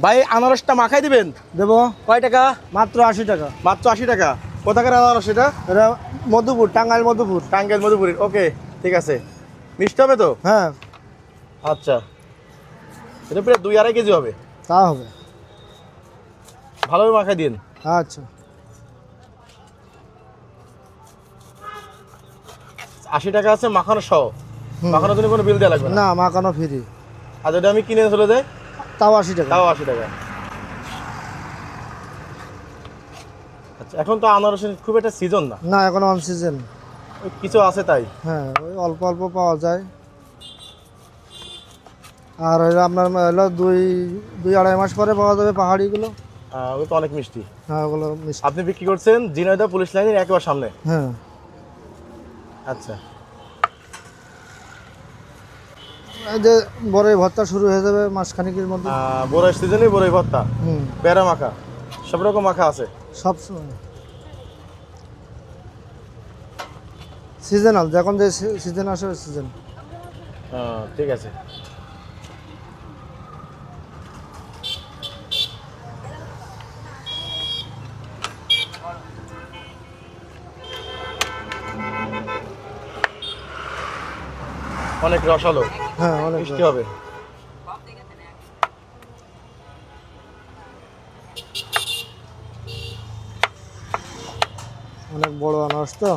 ভাই আনারসটা মাখাই দিবেন? দেবো। কয় টাকা? মাত্র আশি টাকা। মাত্র আশি টাকা। কোথাকার আনারস এটা? এটা মধুপুর টাঙ্গাইল মধুপুর। টাঙ্গাইল মধুপুরের। ওকে ঠিক আছে। মিষ্টি হবে তো? হ্যাঁ। আচ্ছা। এটা প্রায় দুই আড়াই কেজি হবে। তা হবে। ভালোভাবে মাখাই দিন। আচ্ছা। আশি টাকা আছে মাখানো সহ। মাখানোর জন্য কোনো বিল দেওয়া লাগবে না? না মাখানো ফ্রি আর যদি আমি কিনে চলে যাই। তাও আশি টাকা। তাও আশি টাকা। আচ্ছা এখন তো আনারসের খুব একটা সিজন না। না এখন অন সিজন কিছু আছে তাই? হ্যাঁ ওই অল্প অল্প পাওয়া যায়। আর হলো আপনার হলো দুই দুই আড়াই মাস পরে পাওয়া যাবে পাহাড়িগুলো। আহ, ওই তো অনেক মিষ্টি। হ্যাঁ ওগুলো মিষ্টি। আপনি বিক্রি করছেন জিনাইদা পুলিশ লাইনের একেবারে সামনে। হ্যাঁ। আচ্ছা এই যে বড়ই ভর্তা শুরু হয়ে যাবে মাসখানিকের মধ্যে। বড়ই সিজনে বড়ই ভর্তা হুম। পেয়ারা মাখা। সব রকম মাখা আছে। সব সময়। সিজনাল যখন যে সিজন আসে সিজন ঠিক আছে। অনেক রসালো। হ্যাঁ অনেক মিষ্টি হবে। অনেক বড় আনারস তো।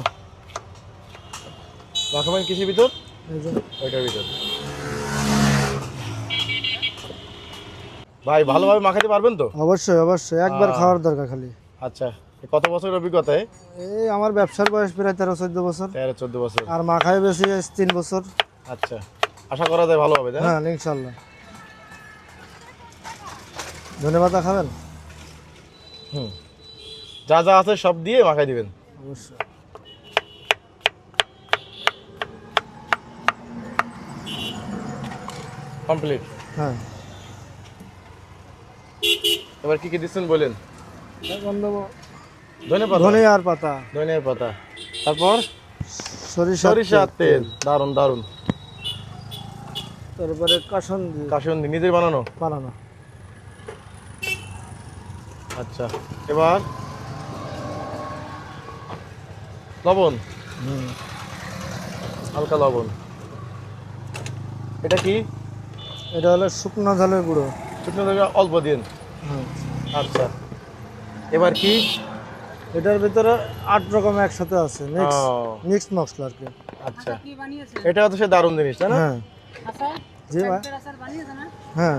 কিসের ভিতর? ওইটার ভিতর। ভাই ভালোভাবে মাখাতে পারবেন তো? অবশ্যই অবশ্যই। একবার খাওয়ার দরকার খালি। আচ্ছা কত বছরের অভিজ্ঞতায় এই আমার ব্যবসার বয়স প্রায় তেরো চোদ্দ বছর। তেরো চোদ্দ বছর। আর মাখায় বেশি তিন বছর। আচ্ছা। আশা করা যায় ভালো হবে তাই না? হ্যাঁ ইনশাল্লাহ ধন্যবাদ খাবেন হুম। যা যা আছে সব দিয়ে মাখাই দিবেন। অবশ্যই। কমপ্লিট। হ্যাঁ। এবার কি কি দিচ্ছেন বলেন? ধন্যবাদ ধনিয়ার পাতা। ধনিয়ার পাতা। তারপর? সরিষা সরিষার তেল। দারুণ দারুণ তারপরে কাসন কাশিন্দি নিজের বানানো? বানানো। আচ্ছা এবার? লবণ? হুম। হালকা লবণ। এটা কি? এটা হলো শুকনো ঝালের গুঁড়ো। শুকনো লঙ্কা অল্প দিন। আচ্ছা। এবার কি? এটার ভিতরে আট রকম একসাথে আছে মিক্স মিক্স মশলা আর কি। আচ্ছা। এটা তো সে দারুণ জিনিস তাই না? হ্যাঁ। জি ভাই হ্যাঁ।